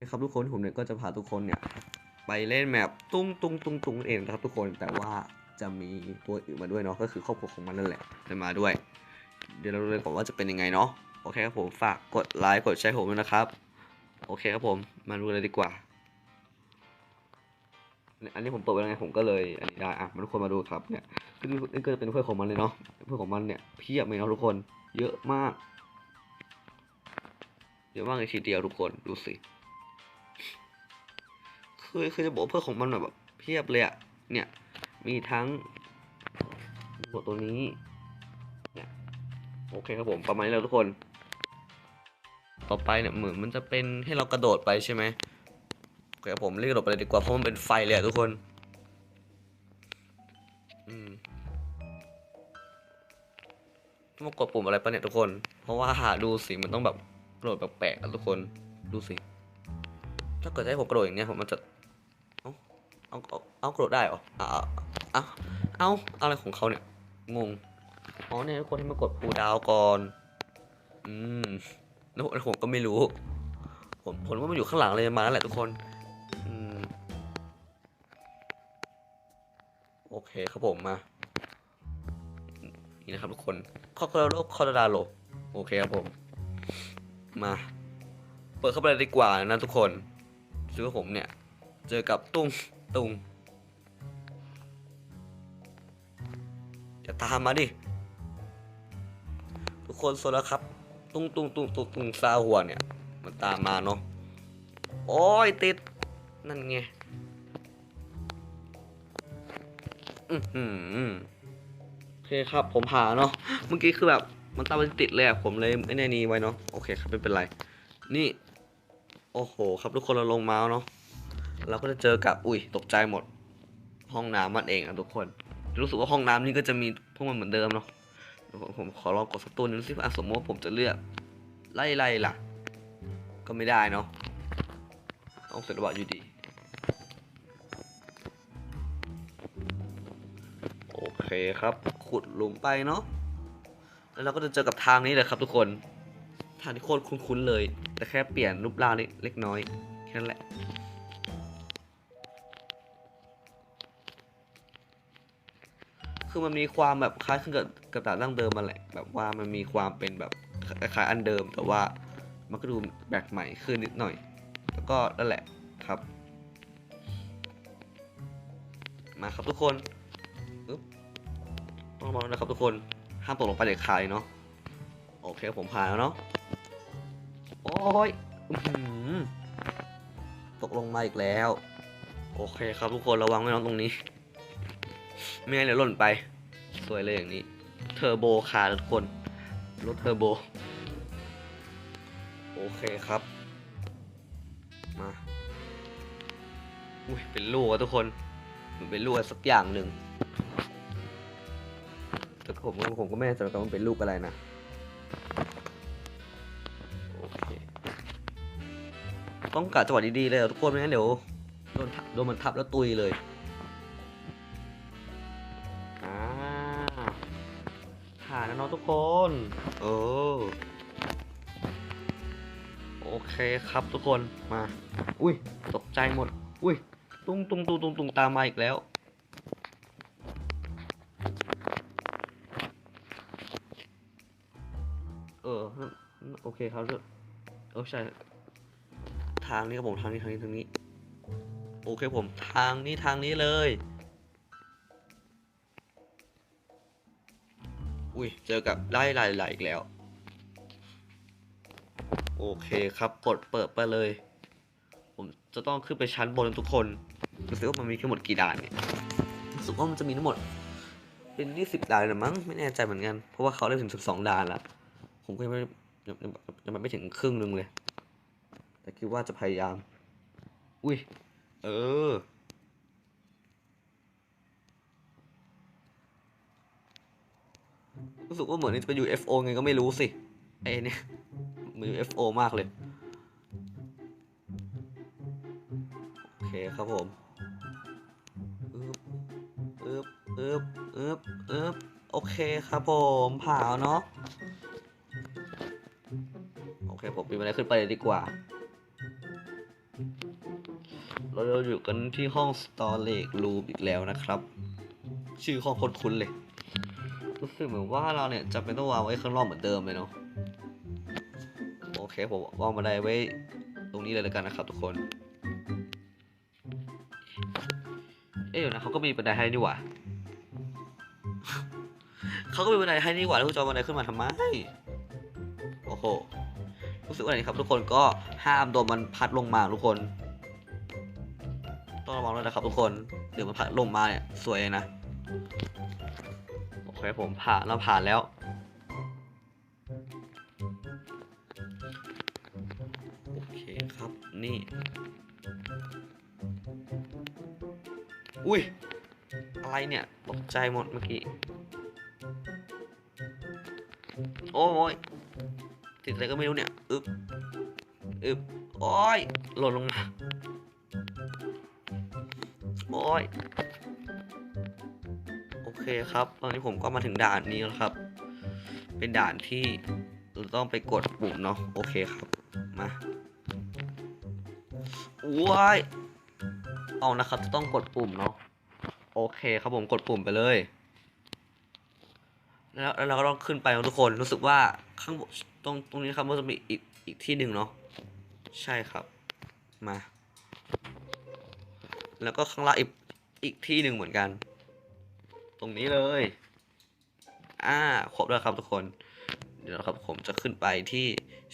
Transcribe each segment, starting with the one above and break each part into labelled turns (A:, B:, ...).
A: ครับทุกคนผมเนี่ยก็จะพาทุกคนเนี่ยไปเล่นแมปตุ้งตุ้งตุ้งตุ้งเองนะครับทุกคนแต่ว่าจะมีตัวอื่นมาด้วยเนาะก็คือครอบครัวของมันนั่นแหละจะมาด้วย เดี๋ยวเราดูเลยก่อนว่าจะเป็นยังไงเนาะโอเคครับผมฝากกดไลค์กดแชร์ผมด้วยนะครับ โอเคครับผมมาดูเลยดีกว่า อันนี้ผมเปิดไว้แล้วไงผมก็เลยอันนี้ได้อะมาทุกคนมาดูครับเนี่ยก็นี่นี่ก็จะเป็นเพื่อนของมันเลยเนาะเพื่อนของมันเนี่ยเพียบเลยเนาะทุกคนเยอะมากเยอะมากเลยทีเดียวทุกคนดูสิ คือคือจะบอกเพื่อของมันแบบเพียบเลยอะเนี่ย มีทั้งตัวตัวนี้เนี่ยโอเคครับผมประมาณนี้แล้วทุกคน ต่อไปเนี่ยเหมือนมันจะเป็นให้เรากระโดดไปใช่ไหมโอเคครับผมเรียกกระโดดไปเลยดีกว่าเพราะมันเป็นไฟเลยอะทุกคนอืมต้องมากดปุ่มอะไรปะเนี่ยทุกคน เพราะว่าหาดูสิมันต้องแบบกระโดดแปลกๆอะทุกคนดูสิถ้าเกิดให้ผมกระโดดอย่างเงี้ยผมมันจะ เอาเอาเอากระโดดได้เหรอเอาเอาเอาเอาอะไรของเขาเนี่ยงงอ๋อเนี่ยทุกคนให้มากดปูดาวก่อนอืมแล้วผมก็ไม่รู้ ผมผมว่ามันอยู่ข้างหลังเลยมาแล้วแหละทุกคนอืมโอเคครับผมมานี่นะครับทุกคนคอร์โลคอร์ดาโลโอเคครับผมมาเปิดเข้าไปเลยดีกว่านะทุกคนซื้อผมเนี่ย เจอกับตุ้ง ตุงจะตามมาดิ ทุกคนโซแล้วครับ ตุ้งตุ้งตุ้งตุ้งตุ้งซาหัวเนี่ย มันตามมาเนาะโอ้ยติด นั่นไงอือหือโอเคครับผมหาเนาะเมื่อกี้คือแบบมันตามมันติดเลยอะผมเลยไม่แน่นี้ไว้เนาะโอเคครับไม่เป็นไร นี่ โอ้โห ครับทุกคนเราลงมาเนาะ เราก็จะเจอกับอุ้ยตกใจหมด ห้องน้ำมันเองอะทุกคน รู้สึกว่าห้องน้ำนี่ก็จะมีพวกมันเหมือนเดิมเนาะผมผมขอลองกดสักตัวหนึงสิอะสมมติว่าผมจะเลือกไล่ไล่ล่ะ ก็ไม่ได้เนาะต้องเสร็จระบาดอยู่ดีโอเคครับ ขุดหลุมไปเนาะแล้วเราก็จะเจอกับทางนี้เลยครับทุกคนทางที่โคตรคุ้นๆเลย แต่แค่เปลี่ยนรูปร่างเล็กน้อยแค่นั้นแหละ คือมันมีความแบบคล้ายคลึงกับกับด่าดั้งเดิมมาแหละ แบบว่ามันมีความเป็นแบบคล้ายอันเดิม แต่ว่ามันก็ดูแปลกใหม่ขึ้นนิดหน่อย แล้วก็นั่นแหละครับ มาครับทุกคนต้องระวังนะครับทุกคนห้ามตกลงไปเด็ดขาดเลยเนาะโอเคผมผ่านแล้วเนาะโอ้ยตกลงมาอีกแล้ว โอเคครับทุกคนระวังไว้น้องตรงนี้ ไม่งั้นเดี๋ยวหล่นไป สวยเลยอย่างนี้ เทอร์โบคาร์ทุกคน รถเทอร์โบ โอเคครับ มา อุ้ย เป็นลูกอะทุกคนมือนเป็นลูกอะสักอย่างหนึ่งแต่ผมก็ผมก็ไม่แน่ใจว่ามันเป็นลูกอะไรนะโอเคต้องกะจังหวะดีๆเลยทุกคนไม่งั้นเดี๋ยวโดนโดนมันทับแล้วตุยเลย ผ่านแล้วเนาะทุกคน เออ โอเคครับทุกคน มา อุ้ย ตกใจหมด อุ้ย ตุ้งตุ้งตุ้งตุ้งตุ้งตามมาอีกแล้ว เออ โอเคครับเออใช่ ทางนี้ครับผม ทางนี้ ทางนี้ ทางนี้ โอเคผม ทางนี้ ทางนี้เลย อุ้ย เจอกับได้ลายไหลอีกแล้ว โอเคครับกดเปิดไปเลย ผมจะต้องขึ้นไปชั้นบนทุกคนรู้สึกว่ามันมีทั้งหมดกี่ด่านเนี่ยรู้สึกว่ามันจะมีทั้งหมด เป็นยี่สิบด่านเลยมั้งไม่แน่ใจเหมือนกัน เพราะว่าเขาได้ถึงสิบสองด่านแล้วผมก็ยังไม่ยังยังยังไม่ถึงครึ่งหนึงเลย แต่คิดว่าจะพยายาม อุ้ย เออ รู้สึกว่าเหมือนจะเป็น UFO ไงก็ไม่รู้สิไอ้เนี่ยเหมือน UFO มากเลย โอเคครับผมอึบอึบอึบอึบอึบโอเคครับผมผ่าเนาะโอเคผมปีนบันไดขึ้นไปเลยดีกว่า เราอยู่กันที่ห้อง storage room อีกแล้วนะครับ ชื่อห้องคุ้นๆเลย รู้สึกเหมือนว่าเราเนี่ยจะเป็นต้องวางไว้ข้างนอกเหมือนเดิมเลยเนาะโอเคผมวางบันไดไว้ตรงนี้เลยแล้วกันนะครับทุกคน เอ๊ะนะเขาก็มีบันไดให้นี่หว่าเขาก็มีบันไดให้นี่หว่าแล้วคุณจอาบันไดขึ้นมาทำไมโอ้โหรู้สึกว่าอย่างนี้ครับ ทุกคนก็ห้ามโดนมันพัดลงมาทุกคน ต้องระวังด้วยนะครับ ทุกคนเดี๋ยวมันพัดลงมาเนี่ยสวยนะ โอเคผมผ่านเราผ่านแล้ว โอเคครับนี่ อุ้ย อะไรเนี่ยตกใจหมดเมื่อกี้ โอ้ยติดอะไรก็ไม่รู้เนี่ย อึบอึบโอ้ยหล่นลงมา โอ้ย เคครับ ตอนนี้ผมก็มาถึงด่านนี้แล้วครับ เป็นด่านที่เราต้องไปกดปุ่มเนาะโอเคครับมาว้ายเอานะครับจะต้องกดปุ่มเนาะโอเคครับผมกดปุ่มไปเลย แล้วแล้วเราก็ต้องขึ้นไปทุกคนรู้สึกว่าข้างบนตรงตรงนี้ครับมันจะมีอีกอีกที่หนึ่งเนาะใช่ครับมา แล้วก็ข้างล่างอีกอีกที่หนึ่งเหมือนกัน ตรงนี้เลย อ่า ครบแล้วครับทุกคน เดี๋ยวครับผมจะขึ้นไปที่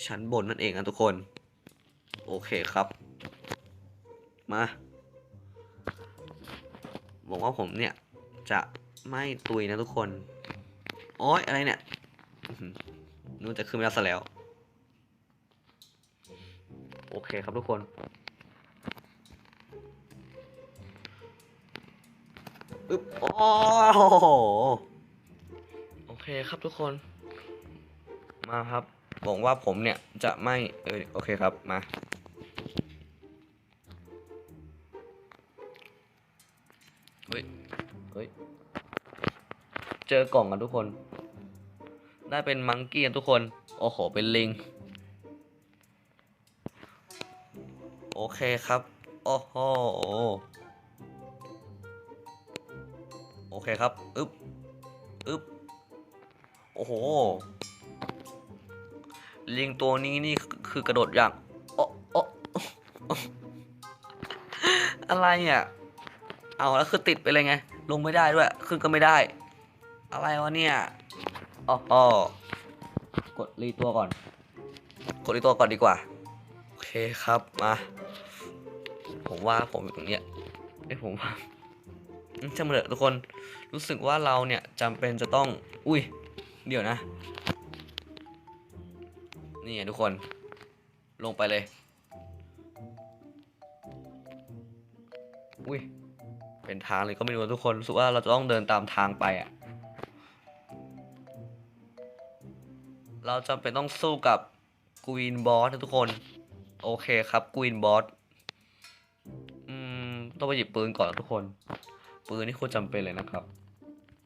A: ชั้นบนนั่นเองนะทุกคน โอเคครับ มาบอกว่าผมเนี่ยจะไม่ตุยนะทุกคน โอ้ยอะไรเนี่ยนู่นจะขึ้นไม่ได้ซะแล้ว โอเคครับทุกคน อึ๊บโอ้โหโอเคครับทุกคน มาครับบอกว่าผมเนี่ยจะไม่เออโอเคครับมาเฮ้ยเฮ้ยเจอกล่องกันทุกคน ได้เป็นมังกี้กันทุกคน โอ้โห เป็นลิง โอเคครับ โอ้โห โอเคครับอึ๊บอึ๊บโอ้โห ลิงตัวนี้นี่คือกระโดดอย่างโอ้โอ้อะไรอะ เอาแล้วคือติดไปเลยไง ลงไม่ได้ด้วย ขึ้นก็ไม่ได้ อะไรวะเนี่ยอ๋อกดรีตัวก่อน กดรีตัวก่อนดีกว่า โอเคครับ มา ผมว่าผมอยู่ตรงเนี้ยไอ้ยผมว่าอืม ช่างมันเถอะทุกคนรู้สึกว่าเราเนี่ยจำเป็นจะต้อง อุ้ย เดี๋ยวนะ นี่ไงทุกคนลงไปเลย อุ้ย เป็นทางเลยก็ไม่รู้ทุกคนรู้สึกว่าเราจะต้องเดินตามทางไปอะเราจำเป็นต้องสู้กับกวีนบอสนะทุกคน โอเคครับกวีนบอส อืม ต้องไปหยิบปืนก่อนนะทุกคน ปืนนี่โคตรจำเป็นเลยนะครับ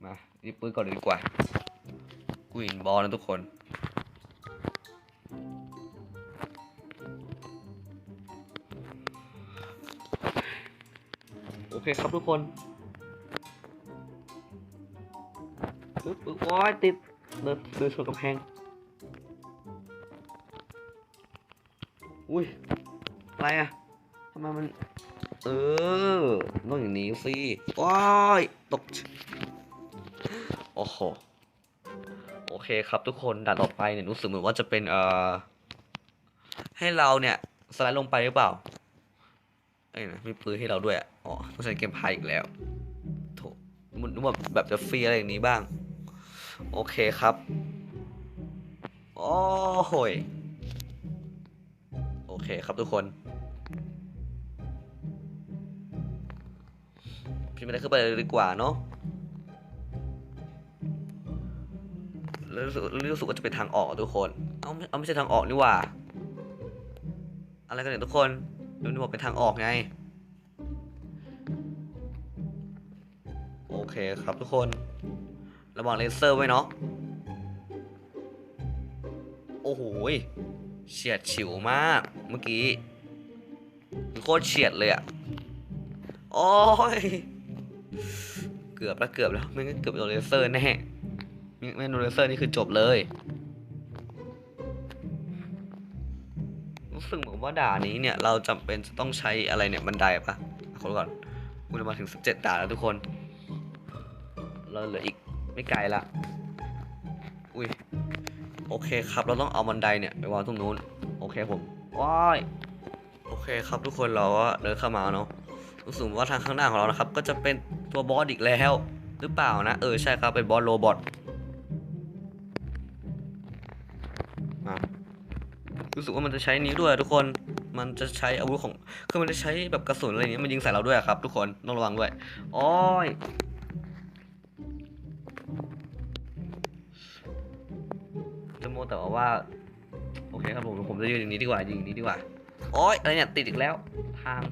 A: มาหยิบปืนก่อนเลยดีกว่ากวีนบอสนะทุกคนโอเคครับทุกคนปึ๊บปึ๊บโอ้ยติดเดินเดินชนกำแพง อุ้ย อะไรอะทำไมมัน เออต้องอย่างนี้สิว้ายตกโอ้โหโอเคครับทุกคนด่านต่อไปเนี่ยรู้สึกเหมือนว่าจะเป็นเอ่อให้เราเนี่ยสไลด์ลงไปหรือเปล่าเอ้ยนะมีปืนให้เราด้วยอ๋อต้องใช้เกมพายอีกแล้วโถมันนึกว่าแบบจะฟรีอะไรอย่างนี้บ้าง โอเคครับโอ้โหโอเคครับทุกคน พี่ไม่ได้ขึ้นไปเลยดีกว่าเนาะแล้วรู้สึกรู้สึกว่าจะเป็นทางออกทุกคนเอาไม่เอาไม่ใช่ทางออกนี่หว่า อะไรกันเนี่ยทุกคนดูนี่บอกเป็นทางออกไง โอเคครับทุกคนระวังเลเซอร์ไว้เนาะโอ้โหเฉียดฉิวมากเมื่อกี้โคตรเฉียดเลยอะโอ้ย เกือบแล้วเกือบแล้วไม่งั้นเกือบโดนเลเซอร์แน่ไม่ไม่โดนเลเซอร์นี่คือจบเลย รู้สึกเหมือนว่าด่านนี้เนี่ย เราจำเป็นจะต้องใช้อะไรเนี่ยบันไดปะคนก่อนกูจะมาถึงสิบเจ็ดด่านแล้วทุกคน เราเหลืออีกไม่ไกลละอุ้ยโอเคครับ เราต้องเอาบันไดเนี่ยไปวางตรงนู้น โอเคผมว้ายโอเคครับทุกคนเราก็เดินเข้ามาเนาะรู้สึกว่าทางข้างหน้าของเรานะครับ ก็จะเป็น ตัวบอสอีกแล้ว หรือเปล่านะ เออใช่ครับเป็นบอสโรบอทอะรู้สึกว่ามันจะใช้นี้ด้วยทุกคน มันจะใช้อาวุธของ คือมันจะใช้แบบกระสุนอะไรเงี้ยมันยิงใส่เราด้วยครับ ทุกคนต้องระวังด้วยโอ้ยจะโมแต่ว่า โอเคครับผม ผมจะยืนอย่างนี้ดีกว่ายืนอย่างนี้ดีกว่าโอ้ยอะไรเนี่ยติดอีกแล้ว ทาง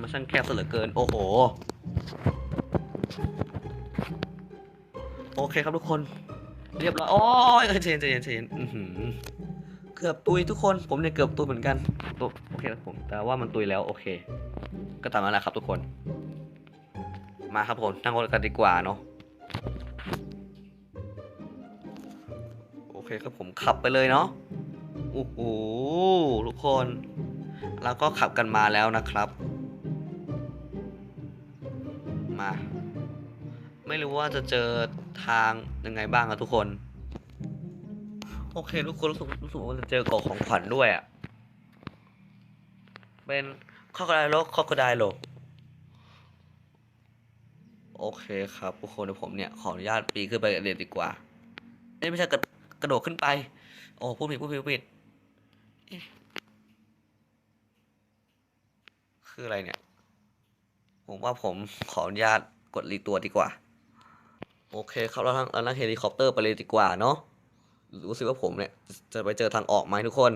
A: มันช่างแคบเหลือเกิน โอ้โห โอเคครับทุกคน เรียบร้อยโอ้ยเออใจเย็นใจเย็นใจเย็นเกือบตุยทุกคนผมเนี่ยเกือบตุยเหมือนกันตุโอเคครับผม แต่ว่ามันตุยแล้วโอเค ก็ตามนั้นแหละครับทุกคน มาครับผมนั่งรถกันดีกว่าเนาะโอเคครับผมขับไปเลยเนาะโอ้โหทุกคน แล้วก็ขับกันมาแล้วนะครับ ไม่รู้ว่าจะเจอทางยังไงบ้างอะทุกคน โอเคทุกคนรู้สึกรู้สึกว่าจะเจอกล่องของขวัญด้วยอะเป็นข้อกระไดโลกข้อกระไดโลกโอเคครับทุกคนเดี๋ยวผมเนี่ยขออนุญาตปีขึ้นไปเรียนดีกว่าเอ้ไม่ใช่กระกระโดดขึ้นไป โอ้พูดผิดพูดผิดพูดผิดคืออะไรเนี่ย ผมว่าผมขออนุญาตกดรีตัวดีกว่า โอเคครับเราทางเรานั่งเฮลิคอปเตอร์ไปเลยดีกว่าเนาะรู้สึกว่าผมเนี่ย จะไปเจอทางออกไหมทุกคน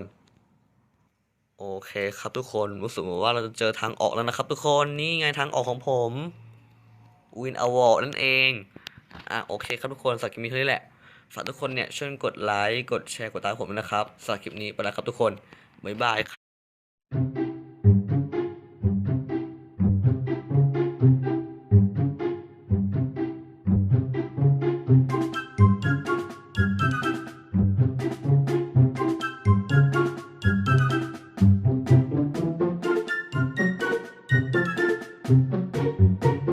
A: โอเคครับทุกคนรู้สึกว่าเราจะเจอทางออกแล้วนะครับ ทุกคนนี่ไงทางออกของผมวินอวอร์นั่นเองอะโอเคครับทุกคนสำหรับคลิปนี้เท่านี้แหละฝากทุกคนเนี่ยช่วยกดไลค์กดแชร์กดติดตามผมนะครับสำหรับคลิปนี้ไปแล้วครับทุกคนบ๊ายบายครับ